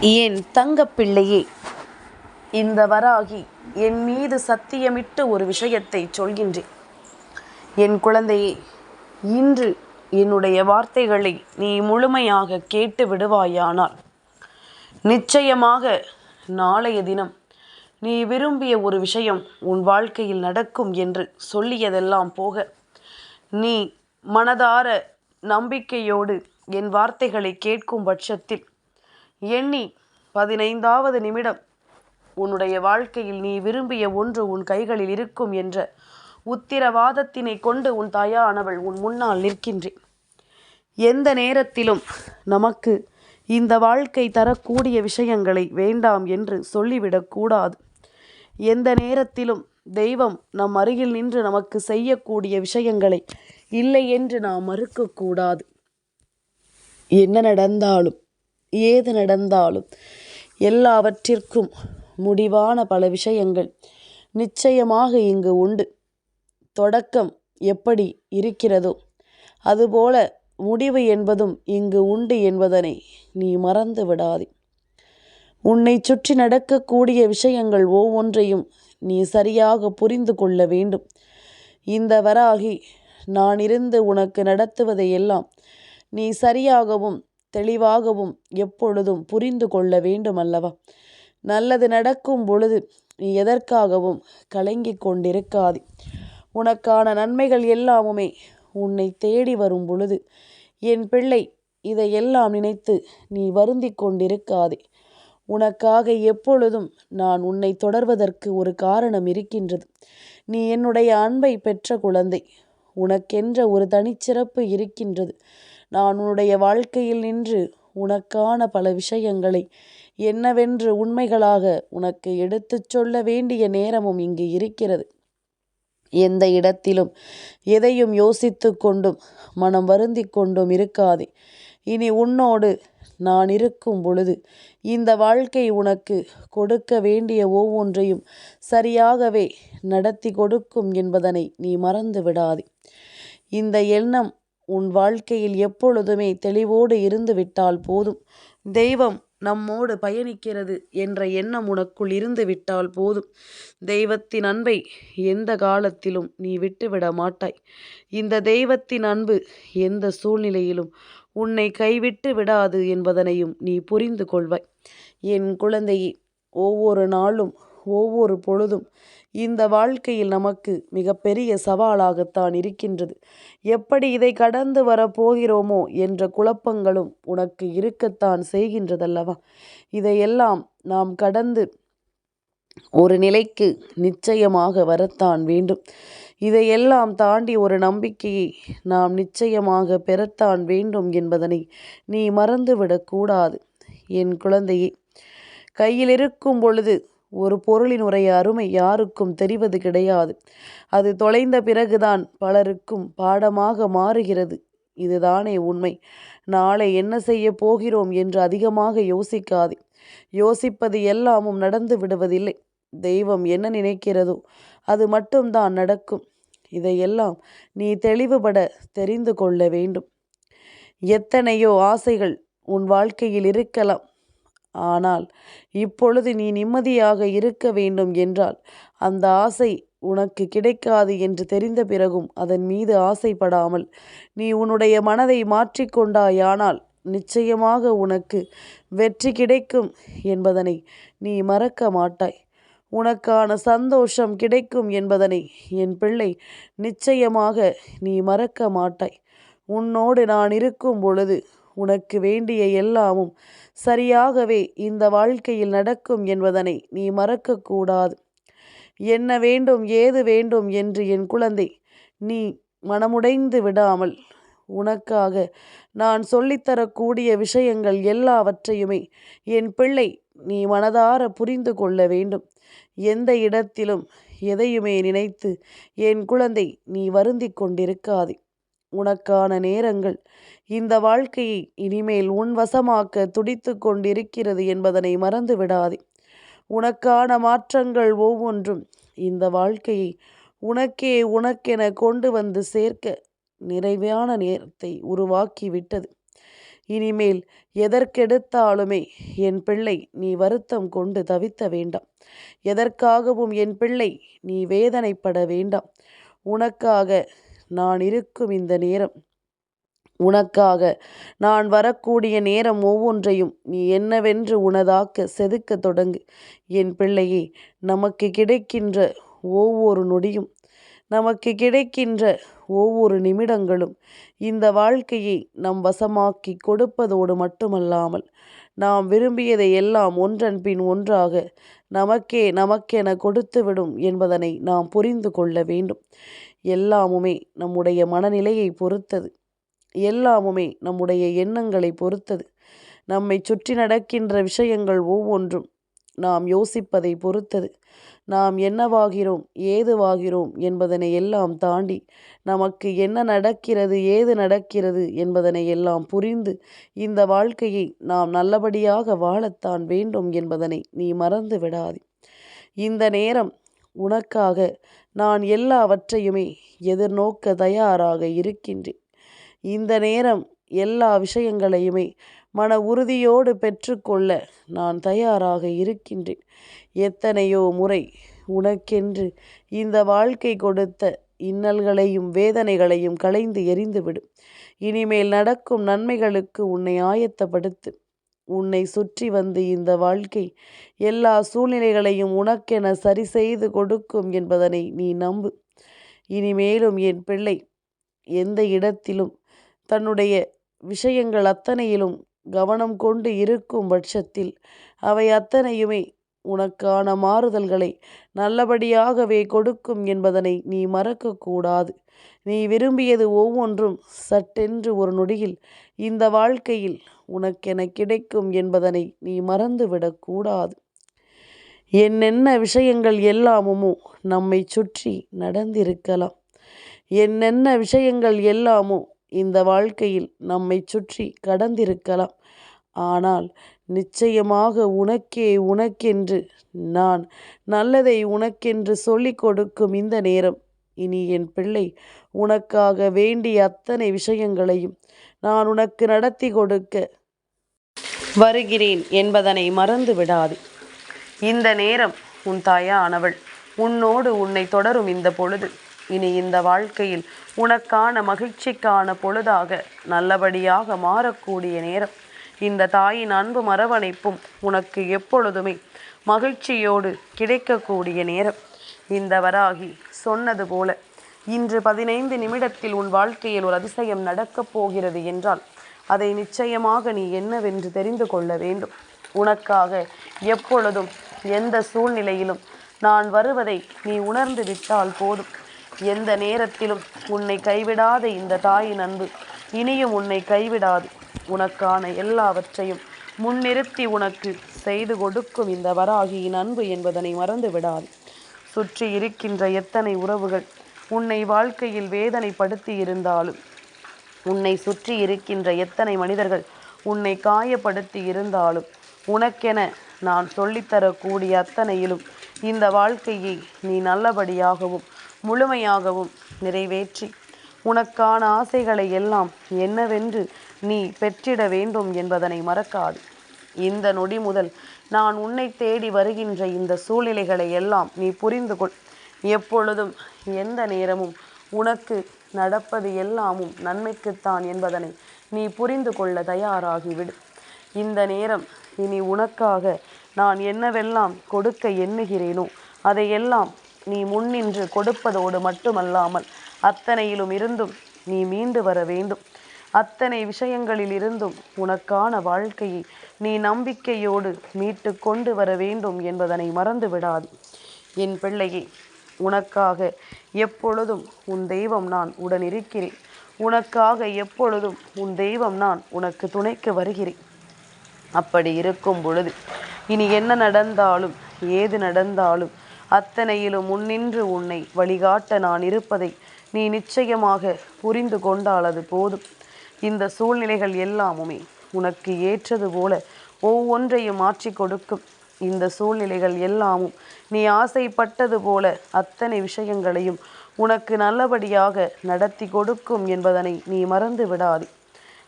என் தங்கப்பிள்ளையே. இந்த வராகி என் மீது சத்தியமிட்டு ஒரு விஷயத்தை சொல்கின்றேன். என் குழந்தையே இன்று என்னுடைய வார்த்தைகளை நீ முழுமையாக கேட்டு விடுவாயானால் நிச்சயமாக நாளைய தினம் நீ விரும்பிய ஒரு விஷயம் உன் வாழ்க்கையில் நடக்கும் என்று சொல்லியதெல்லாம் போக நீ மனதார நம்பிக்கையோடு என் வார்த்தைகளை கேட்கும் பட்சத்தில் எண்ணி பதினைந்தாவது நிமிடம் உன்னுடைய வாழ்க்கையில் நீ விரும்பிய ஒன்று உன் கைகளில் இருக்கும் என்ற உத்திரவாதத்தினை கொண்டு உன் தாயானவள் உன் முன்னால் நிற்கின்றேன். எந்த நேரத்திலும் நமக்கு இந்த வாழ்க்கை தரக்கூடிய விஷயங்களை வேண்டாம் என்று சொல்லிவிடக்கூடாது எந்த நேரத்திலும் தெய்வம் நம் அருகில் நின்று நமக்கு செய்யக்கூடிய விஷயங்களை இல்லை என்று நாம் மறுக்கக்கூடாது என்ன நடந்தாலும் ஏது நடந்தாலும் எல்லாவற்றிற்கும் முடிவான பல விஷயங்கள் நிச்சயமாக இங்கு உண்டு. தொடக்கம் எப்படி இருக்கிறதோ அதுபோல முடிவு என்பதும் இங்கு உண்டு என்பதனை நீ மறந்து விடாதே. உன்னை சுற்றி நடக்கக்கூடிய விஷயங்கள் ஒவ்வொன்றையும் நீ சரியாக புரிந்து கொள்ள வேண்டும். இந்த வராகி நான் இருந்து உனக்கு நடத்துவதை எல்லாம் நீ சரியாகவும் தெளிவாகவும் எப்பொழுதும் புரிந்து கொள்ள வேண்டும் அல்லவா நல்லது நடக்கும் பொழுது நீ எதற்காகவும் கலங்கிக் கொண்டிருக்காதே. உனக்கான நன்மைகள் எல்லாமுமே உன்னை தேடி வரும் பொழுது என் பிள்ளை இதையெல்லாம் நினைத்து நீ வருந்தி கொண்டிருக்காதே. உனக்காக எப்பொழுதும் நான் உன்னை தொடர்வதற்கு ஒரு காரணம் இருக்கின்றது. நீ என்னுடைய அன்பை பெற்ற குழந்தை. உனக்கென்ற ஒரு தனிச்சிறப்பு இருக்கின்றது. நான் உன்னுடைய வாழ்க்கையில் நின்று உனக்கான பல விஷயங்களை என்னவென்று உண்மைகளாக உனக்கு எடுத்துச் சொல்ல வேண்டிய நேரமும் இங்கு இருக்கிறது. எந்த இடத்திலும் எதையும் யோசித்து கொண்டும் மனம் வருந்தி கொண்டும் இருக்காதே. இனி உன்னோடு நான் இருக்கும் பொழுது இந்த வாழ்க்கை உனக்கு கொடுக்க வேண்டிய ஒவ்வொன்றையும் சரியாகவே நடத்தி கொடுக்கும் என்பதனை நீ மறந்து விடாதே. இந்த எண்ணம் உன் வாழ்க்கையில் எப்பொழுதுமே தெளிவோடு இருந்து விட்டால் போதும். தெய்வம் நம்மோடு பயணிக்கிறது என்ற எண்ணம் உனக்குள் இருந்து விட்டால் போதும். தெய்வத்தின் அன்பை எந்த காலத்திலும் நீ விட்டுவிட மாட்டாய். இந்த தெய்வத்தின் அன்பு எந்த சூழ்நிலையிலும் உன்னை கைவிட்டு விடாது என்பதனையும் நீ புரிந்து கொள்வாய். என் குழந்தையே ஒவ்வொரு நாளும் ஒவ்வொரு பொழுதும் இந்த வாழ்க்கையில் நமக்கு மிகப்பெரிய சவாலாகத்தான் இருக்கின்றது. எப்படி இதை கடந்து வரப்போகிறோமோ என்ற குழப்பங்களும் உனக்கு இருக்கத்தான் செய்கின்றதல்லவா? இதையெல்லாம் நாம் கடந்து ஒரு நிலைக்கு நிச்சயமாக வரத்தான் வேண்டும். இதையெல்லாம் தாண்டி ஒரு நம்பிக்கையை நாம் நிச்சயமாக பெறத்தான் வேண்டும் என்பதனை நீ மறந்துவிடக்கூடாது. என் குழந்தையே கையில் இருக்கும் பொழுது ஒரு பொருளினுடைய அருமை யாருக்கும் தெரிவது கிடையாது. அது தொலைந்த பிறகுதான் பலருக்கும் பாடமாக மாறுகிறது. இதுதானே உண்மை. நாளை என்ன செய்ய போகிறோம் என்று அதிகமாக யோசிக்காதே. யோசிப்பது எல்லாமும் நடந்து விடுவதில்லை. தெய்வம் என்ன நினைக்கிறதோ அது மட்டும்தான் நடக்கும். இதையெல்லாம் நீ தெளிவுபட தெரிந்து கொள்ள வேண்டும். எத்தனையோ ஆசைகள் உன் வாழ்க்கையில் இருக்கலாம். ஆனால் இப்பொழுது நீ நிம்மதியாக இருக்க வேண்டும் என்றால் அந்த ஆசை உனக்கு கிடைக்காது என்று தெரிந்த பிறகும் அதன் மீது ஆசைப்படாமல் நீ உன்னுடைய மனதை மாற்றிக்கொண்டாயானால் நிச்சயமாக உனக்கு வெற்றி கிடைக்கும் என்பதனை நீ மறக்க மாட்டாய். உனக்கான சந்தோஷம் கிடைக்கும் என்பதனை என் பிள்ளை நிச்சயமாக நீ மறக்க மாட்டாய். உன்னோடு நான் இருக்கும் பொழுது உனக்கு வேண்டிய எல்லாமும் சரியாகவே இந்த வாழ்க்கையில் நடக்கும் என்பதனை நீ மறக்கக்கூடாது. என்ன வேண்டும் ஏது வேண்டும் என்று என் குழந்தை நீ மனமுடைந்து விடாமல் உனக்காக நான் சொல்லித்தரக்கூடிய விஷயங்கள் எல்லாவற்றையுமே என் பிள்ளை நீ மனதார புரிந்து கொள்ள வேண்டும். எந்த இடத்திலும் எதையுமே நினைத்து என் குழந்தை நீ வருந்தி கொண்டிருக்காதே. உனக்கான நேரங்கள். இந்த வாழ்க்கையை இனிமேல் உன் வசமாக்க துடித்து கொண்டிருக்கிறது என்பதனை மறந்து விடாதே. உனக்கான மாற்றங்கள் ஒவ்வொன்றும் இந்த வாழ்க்கையை உனக்கே உனக்கென கொண்டு வந்து சேர்க்க நிறைவான நேரத்தை உருவாக்கி விட்டது. இனிமேல் எதற்கெடுத்தாலுமே என் பிள்ளை நீ வருத்தம் கொண்டு தவித்த வேண்டாம். எதற்காகவும் என் பிள்ளை நீ வேதனைப்பட வேண்டாம். உனக்காக நான் இருக்கும் இந்த நேரம். உனக்காக நான் வரக்கூடிய நேரம் ஒவ்வொன்றையும் நீ என்னவென்று உனதாக்க செதுக்க தொடங்கு. என் பிள்ளையே நமக்கு கிடைக்கின்ற ஒவ்வொரு நொடியும் நமக்கு கிடைக்கின்ற ஒவ்வொரு நிமிடங்களும் இந்த வாழ்க்கையை நம் வசமாக்கி கொடுப்பதோடு மட்டுமல்லாமல் நாம் விரும்பியதை எல்லாம் ஒன்றன் பின் ஒன்றாக நமக்கே நமக்கென கொடுத்துவிடும் என்பதனை நாம் புரிந்து கொள்ள வேண்டும். எல்லாமுமே நம்முடைய மனநிலையை பொறுத்தது. எல்லாமுமே நம்முடைய எண்ணங்களை பொறுத்தது. நம்மை சுற்றி நடக்கின்ற விஷயங்கள் ஒவ்வொன்றும் நாம் யோசிப்பதை பொறுத்தது. நாம் என்னவாகிறோம் ஏதுவாகிறோம் என்பதனை எல்லாம் தாண்டி நமக்கு என்ன நடக்கிறது ஏது நடக்கிறது என்பதனை எல்லாம் புரிந்து இந்த வாழ்க்கையை நாம் நல்லபடியாக வாழத்தான் வேண்டும் என்பதனை நீ மறந்து விடாதே. இந்த நேரம் உனக்காக நான் எல்லாவற்றையுமே எதிர்நோக்க தயாராக இருக்கின்றேன். இந்த நேரம் எல்லா விஷயங்களையுமே மன உறுதியோடு பெற்றுக்கொள்ள நான் தயாராக இருக்கின்றேன். எத்தனையோ முறை உனக்கென்று இந்த வாழ்க்கை கொடுத்த இன்னல்களையும் வேதனைகளையும் களைந்து எரிந்துவிடும் இனிமேல் நடக்கும் நன்மைகளுக்கு உன்னை ஆயத்தப்படுத்து. உன்னை சுற்றி வந்து இந்த வாழ்க்கை எல்லா சூழ்நிலைகளையும் உனக்கென சரி செய்து கொடுக்கும் என்பதனை நீ நம்பு. இனிமேலும் என் பிள்ளை எந்த இடத்திலும் தன்னுடைய விஷயங்கள் அத்தனையிலும் கவனம் கொண்டு இருக்கும் பட்சத்தில் அவை அத்தனையுமே உனக்கான மாறுதல்களை நல்லபடியாகவே கொடுக்கும் என்பதனை நீ மறக்கக்கூடாது. நீ விரும்பியது ஒவ்வொன்றும் சட்டென்று ஒரு நொடியில் இந்த வாழ்க்கையில் உனக்கென கிடைக்கும் என்பதனை நீ மறந்துவிடக்கூடாது என்னென்ன விஷயங்கள் எல்லாமுமோ நம்மை சுற்றி நடந்திருக்கலாம். என்னென்ன விஷயங்கள் எல்லாமோ இந்த வாழ்க்கையில் நம்மை சுற்றி கடந்திருக்கலாம். ஆனால் நிச்சயமாக உனக்கே உனக்கென்று நான் நல்லதை உனக்கென்று சொல்லிக் கொடுக்கும் இந்த நேரம். இனி என் பிள்ளை உனக்காக வேண்டிய அத்தனை விஷயங்களையும் நான் உனக்கு நடத்தி கொடுக்க வருகிறேன் என்பதனை மறந்து விடாது. இந்த நேரம் உன் தாயானவள் உன்னோடு உன்னை தொடரும் இந்த பொழுது. இனி இந்த வாழ்க்கையில் உனக்கான மகிழ்ச்சிக்கான பொழுதாக நல்லபடியாக மாறக்கூடிய நேரம். இந்த தாயின் அன்பு மரவணைப்பும் உனக்கு எப்பொழுதுமே மகிழ்ச்சியோடு கிடைக்கக்கூடிய நேரம். இந்த வராகி சொன்னது போல இன்று பதினைந்து நிமிடத்தில் உன் வாழ்க்கையில் ஒரு அதிசயம் நடக்கப் போகிறது என்றால் அதை நிச்சயமாக நீ என்னவென்று தெரிந்து கொள்ள வேண்டும். உனக்காக எப்பொழுதும் எந்த சூழ்நிலையிலும் நான் வருவதை நீ உணர்ந்து விட்டால் போதும். எந்த நேரத்திலும் உன்னை கைவிடாத இந்த தாயின் அன்பு இனியும் உன்னை கைவிடாது. உனக்கான எல்லாவற்றையும் முன்னிறுத்தி உனக்கு செய்து கொடுக்கும் இந்த வராகியின் அன்பு என்பதனை மறந்து விடாது சுற்றி இருக்கின்ற எத்தனை உறவுகள் உன்னை வாழ்க்கையில் வேதனைப்படுத்தி இருந்தாலும் உன்னை சுற்றி இருக்கின்ற எத்தனை மனிதர்கள் உன்னை காயப்படுத்தி இருந்தாலும் உனக்கென நான் சொல்லித்தரக்கூடிய அத்தனையிலும் இந்த வாழ்க்கையை நீ நல்லபடியாகவும் முழுமையாகவும் நிறைவேற்றி உனக்கான ஆசைகளை எல்லாம் என்னவென்று நீ பெற்றிட வேண்டும் என்பதனை மறக்காது. இந்த நொடி முதல் நான் உன்னை தேடி வருகின்ற இந்த சூழ்நிலைகளை எல்லாம் நீ புரிந்து கொள். எப்பொழுதும் எந்த நேரமும் உனக்கு நடப்பது எல்லாமும் நன்மைக்குத்தான் என்பதனை நீ புரிந்து கொள்ள தயாராகிவிடு. இந்த நேரம் இனி உனக்காக நான் என்னவெல்லாம் கொடுக்க எண்ணுகிறேனோ அதையெல்லாம் நீ முன்னின்று கொடுப்பதோடு மட்டுமல்லாமல் அத்தனையிலும் இருந்தும் நீ மீண்டு வர வேண்டும். அத்தனை விஷயங்களில் இருந்தும் உனக்கான வாழ்க்கையை நீ நம்பிக்கையோடு மீட்டு கொண்டு வர வேண்டும் என்பதனை மறந்து விடாது என் பிள்ளையே உனக்காக எப்பொழுதும் உன் தெய்வம் நான் உடன் இருக்கிறேன் உனக்காக எப்பொழுதும் உன் தெய்வம் நான் உனக்கு துணைக்கு வருகிறேன். அப்படி இருக்கும் பொழுது இனி என்ன நடந்தாலும் ஏது நடந்தாலும் அத்தனையிலும் முன்னின்று உன்னை வழிகாட்ட நான் இருப்பதை நீ நிச்சயமாக புரிந்து கொண்டால் அது போதும். இந்த சூழ்நிலைகள் எல்லாமுமே உனக்கு ஏற்றது போல ஒவ்வொன்றையும் மாற்றி கொடுக்கும். இந்த சூழ்நிலைகள் எல்லாமும் நீ ஆசைப்பட்டது போல அத்தனை விஷயங்களையும் உனக்கு நல்லபடியாக நடத்தி கொடுக்கும் என்பதனை நீ மறந்து விடாதே.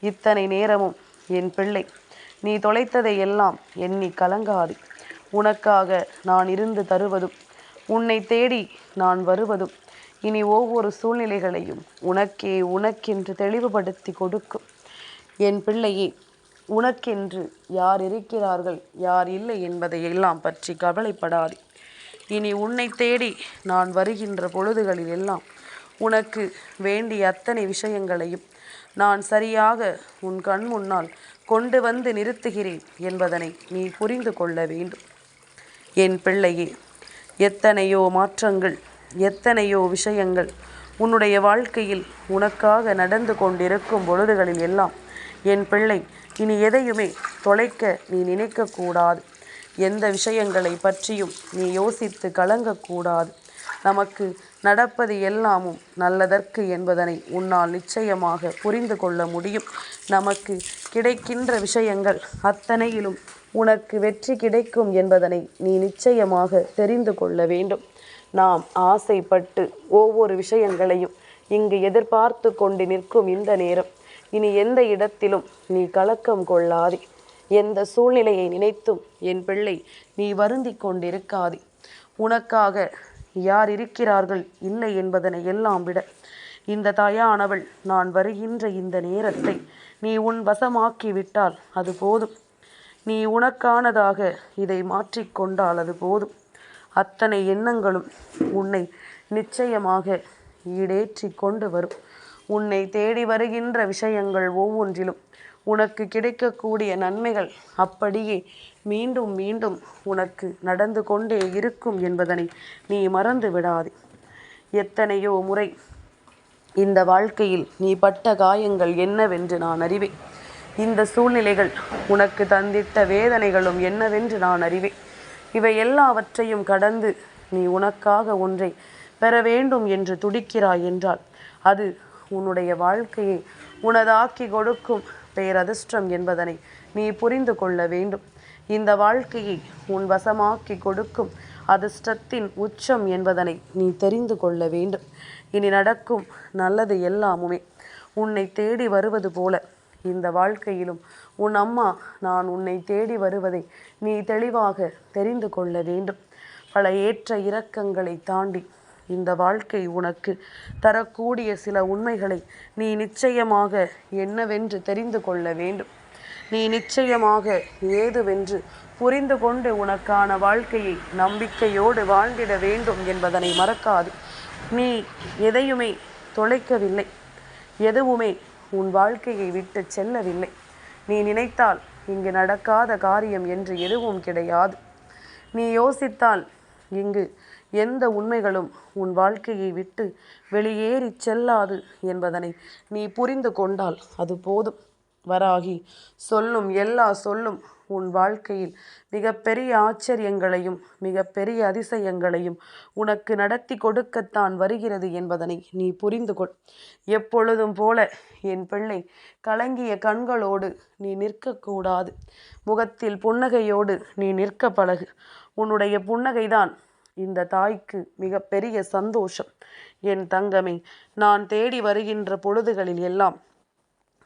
இத்தனை நேரமும் என் பிள்ளை நீ தொலைத்ததை எல்லாம் எண்ணி கலங்காதே. உனக்காக நான் இருந்து தருவதும் உன்னை தேடி நான் வருவதும் இனி ஒவ்வொரு சூழ்நிலைகளையும் உனக்கே உனக்கென்று தெளிவுபடுத்தி கொடுக்கும். என் பிள்ளையே உனக்கென்று யார் இருக்கிறார்கள் யார் இல்லை என்பதை எல்லாம் பற்றி கவலைப்படாது. இனி உன்னை தேடி நான் வருகின்ற பொழுதுகளில் எல்லாம் உனக்கு வேண்டிய அத்தனை விஷயங்களையும் நான் சரியாக உன் கண் முன்னால் கொண்டு வந்து நிறுத்துகிறேன் என்பதனை நீ புரிந்து கொள்ள வேண்டும். என் பிள்ளையே எத்தனையோ மாற்றங்கள் எத்தனையோ விஷயங்கள் உன்னுடைய வாழ்க்கையில் உனக்காக நடந்து கொண்டிருக்கும் பொழுதுகளில் எல்லாம் என் பிள்ளை இனி எதையுமே தொலைக்க நீ நினைக்கக்கூடாது. எந்த விஷயங்களை பற்றியும் நீ யோசித்து கலங்கக்கூடாது. நமக்கு நடப்பது எல்லாமும் நல்லதற்கு என்பதனை உன்னால் நிச்சயமாக புரிந்து கொள்ள முடியும். நமக்கு கிடைக்கின்ற விஷயங்கள் அத்தனையிலும் உனக்கு வெற்றி கிடைக்கும் என்பதனை நீ நிச்சயமாக தெரிந்து கொள்ள வேண்டும். நாம் ஆசைப்பட்டு ஒவ்வொரு விஷயங்களையும் இங்கு எதிர்பார்த்து கொண்டு நிற்கும் இந்த நேரம். இனி எந்த இடத்திலும் நீ கலக்கம் கொள்ளாதே. எந்த சூழ்நிலையை நினைத்தும் என் பிள்ளை நீ வருந்தி கொண்டிருக்காதே. உனக்காக யார் இருக்கிறார்கள் இல்லை என்பதனை எல்லாம் விட இந்த தாயானவள் நான் வருகின்ற இந்த நேரத்தை நீ உன் வசமாக்கி விட்டால் அது போதும். நீ உனக்கானதாக இதை மாற்றிக்கொண்டால் அது போதும். அத்தனை எண்ணங்களும் உன்னை நிச்சயமாக ஈடேற்றி கொண்டு வரும். உன்னை தேடி வருகின்ற விஷயங்கள் ஒவ்வொன்றிலும் உனக்கு கிடைக்கக்கூடிய நன்மைகள் அப்படியே மீண்டும் மீண்டும் உனக்கு நடந்து கொண்டே இருக்கும் என்பதனை நீ மறந்து விடாதே. எத்தனையோ முறை இந்த வாழ்க்கையில் நீ பட்ட காயங்கள் என்னவென்று நான் அறிவேன். இந்த சூழ்நிலைகள் உனக்கு தந்திட்ட வேதனைகளும் என்னவென்று நான் அறிவேன். இவை எல்லாவற்றையும் கடந்து நீ உனக்காக ஒன்றை பெற வேண்டும் என்று துடிக்கிறாய் என்றால் அது உன்னுடைய வாழ்க்கையை உனதாக்கி கொடுக்கும் பேரதிர்ஷ்டம் என்பதனை நீ புரிந்து கொள்ள வேண்டும். இந்த வாழ்க்கையை உன் வசமாக்கி கொடுக்கும் அதிர்ஷ்டத்தின் உச்சம் என்பதனை நீ தெரிந்து கொள்ள வேண்டும். இனி நடக்கும் நல்லது எல்லாமுமே. உன்னை தேடி வருவது போல இந்த வாழ்க்கையிலும் உன் அம்மா நான் உன்னை தேடி வருவதை நீ தெளிவாக தெரிந்து கொள்ள வேண்டும். பல ஏற்ற இறக்கங்களை தாண்டி இந்த வாழ்க்கை உனக்கு தரக்கூடிய சில உண்மைகளை நீ நிச்சயமாக என்னவென்று தெரிந்து கொள்ள வேண்டும். நீ நிச்சயமாக ஏதுவென்று புரிந்து கொண்டு உனக்கான வாழ்க்கையை நம்பிக்கையோடு வாழ்ந்திட வேண்டும் என்பதனை மறக்காது. நீ எதையுமே தொலைக்கவில்லை. எதுவுமே உன் வாழ்க்கையை விட்டு செல்லவில்லை. நீ நினைத்தால் இங்கு நடக்காத காரியம் என்று எதுவும் கிடையாது. நீ யோசித்தால் இங்கு எந்த உண்மைகளும் உன் வாழ்க்கையை விட்டு வெளியேறி செல்லாது என்பதனை நீ புரிந்து கொண்டால் அது போதும். வராகி. சொல்லும் எல்லா சொல்லும் உன் வாழ்க்கையில் மிகப்பெரிய ஆச்சரியங்களையும் மிகப்பெரிய அதிசயங்களையும் உனக்கு நடத்தி கொடுக்கத்தான் வருகிறது என்பதனை நீ புரிந்து கொள். எப்பொழுதும் போல என் பிள்ளை கலங்கிய கண்களோடு நீ நிற்கக்கூடாது. முகத்தில் புன்னகையோடு நீ நிற்க பழகு. உன்னுடைய புன்னகைதான் இந்த தாய்க்கு மிகப்பெரிய சந்தோஷம். என் தங்கமே நான் தேடி வருகின்ற பொழுதுகளில் எல்லாம்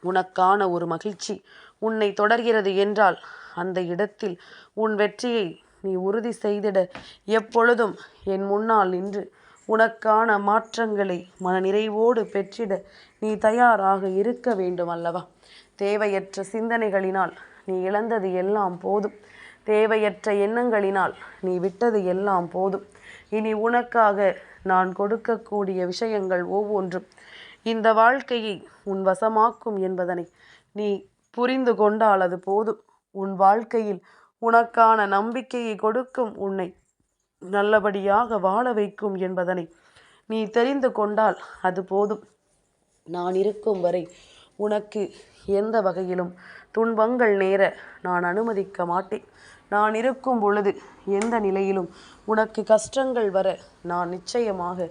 உனக்கான ஒரு மகிழ்ச்சி உன்னை தொடர்கிறது என்றால் அந்த இடத்தில் உன் வெற்றியை நீ உறுதி செய்திட எப்பொழுதும் என் முன்னால் நின்று உனக்கான மாற்றங்களை மனநிறைவோடு பெற்றிட நீ தயாராக இருக்க வேண்டும் அல்லவா? தேவையற்ற சிந்தனைகளினால் நீ இழந்தது எல்லாம் போதும். தேவையற்ற எண்ணங்களினால் நீ விட்டது எல்லாம் போதும். இனி உனக்காக நான் கொடுக்கக்கூடிய விஷயங்கள் ஒவ்வொன்றும் இந்த வாழ்க்கையை உன் வசமாக்கும் என்பதனை நீ புரிந்து கொண்டால் அது போதும். உன் வாழ்க்கையில் உனக்கான நம்பிக்கையை கொடுக்கும் உன்னை நல்லபடியாக வாழ வைக்கும் என்பதனை நீ தெரிந்து கொண்டால் அது போதும். நான் இருக்கும் வரை உனக்கு எந்த வகையிலும் துன்பங்கள் நேர நான் அனுமதிக்க மாட்டேன். நான் இருக்கும் பொழுது எந்த நிலையிலும் உனக்கு கஷ்டங்கள் வர நான் நிச்சயமாக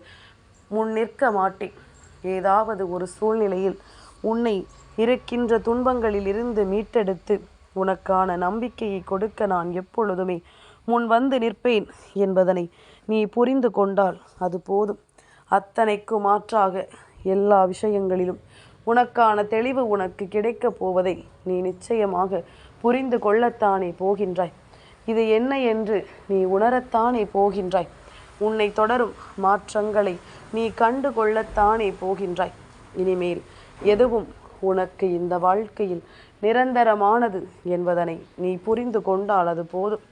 முன் நிற்க மாட்டேன். ஏதாவது ஒரு சூழ்நிலையில் உன்னை இருக்கின்ற துன்பங்களில் இருந்து மீட்டெடுத்து உனக்கான நம்பிக்கையை கொடுக்க நான் எப்பொழுதுமே முன் வந்து நிற்பேன் என்பதனை நீ புரிந்து கொண்டால் அது போதும். அத்தனைக்கு மாற்றாக எல்லா விஷயங்களிலும் உனக்கான தெளிவு உனக்கு கிடைக்கப் போவதை நீ நிச்சயமாக புரிந்து கொள்ளத்தானே போகின்றாய். இது என்ன என்று நீ உணரத்தானே போகின்றாய். உன்னை தொடரும் மாற்றங்களை நீ கண்டு கொள்ளத்தானே போகின்றாய். இனிமேல் எதுவும் உனக்கு இந்த வாழ்க்கையில் நிரந்தரமானது என்பதனை நீ புரிந்து கொண்டால் அது போதும்.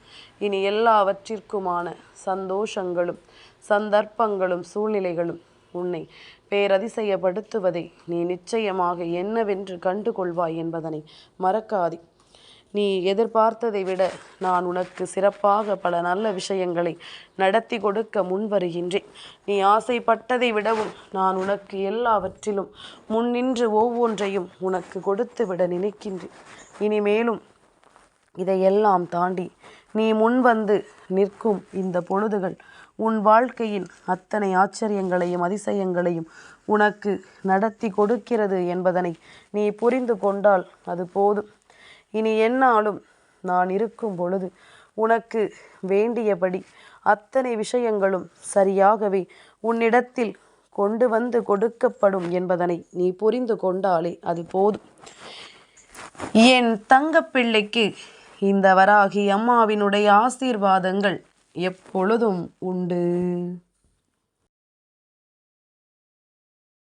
இனி எல்லாவற்றிற்குமான சந்தோஷங்களும் சந்தர்ப்பங்களும் சூழ்நிலைகளும் உன்னை பேரதிசயப்படுத்துவதை நீ நிச்சயமாக என்னவென்று கண்டு கொள்வாய் என்பதனை மறக்காதே. நீ எதிர்பார்த்ததை விட நான் உனக்கு சிறப்பாக பல நல்ல விஷயங்களை நடத்தி கொடுக்க முன் வருகின்றேன் நீ ஆசைப்பட்டதை விடவும் நான் உனக்கு எல்லாவற்றிலும் முன்னின்று ஒவ்வொன்றையும் உனக்கு கொடுத்து விட நினைக்கின்றேன். இனிமேலும் இதையெல்லாம் தாண்டி நீ முன் வந்து நிற்கும் இந்த பொழுதுகள் உன் வாழ்க்கையின் அத்தனை ஆச்சரியங்களையும் அதிசயங்களையும் உனக்கு நடத்தி கொடுக்கிறது என்பதனை நீ புரிந்து கொண்டால் அது போதும். இனி என்னாலும் நான் இருக்கும் பொழுது உனக்கு வேண்டியபடி அத்தனை விஷயங்களும் சரியாகவே உன்னிடத்தில் கொண்டு வந்து கொடுக்கப்படும் என்பதனை நீ புரிந்து கொண்டாலே அது போதும். என் தங்கப்பிள்ளைக்கு இந்த வராகி அம்மாவினுடைய ஆசீர்வாதங்கள் எப்பொழுதும் உண்டு.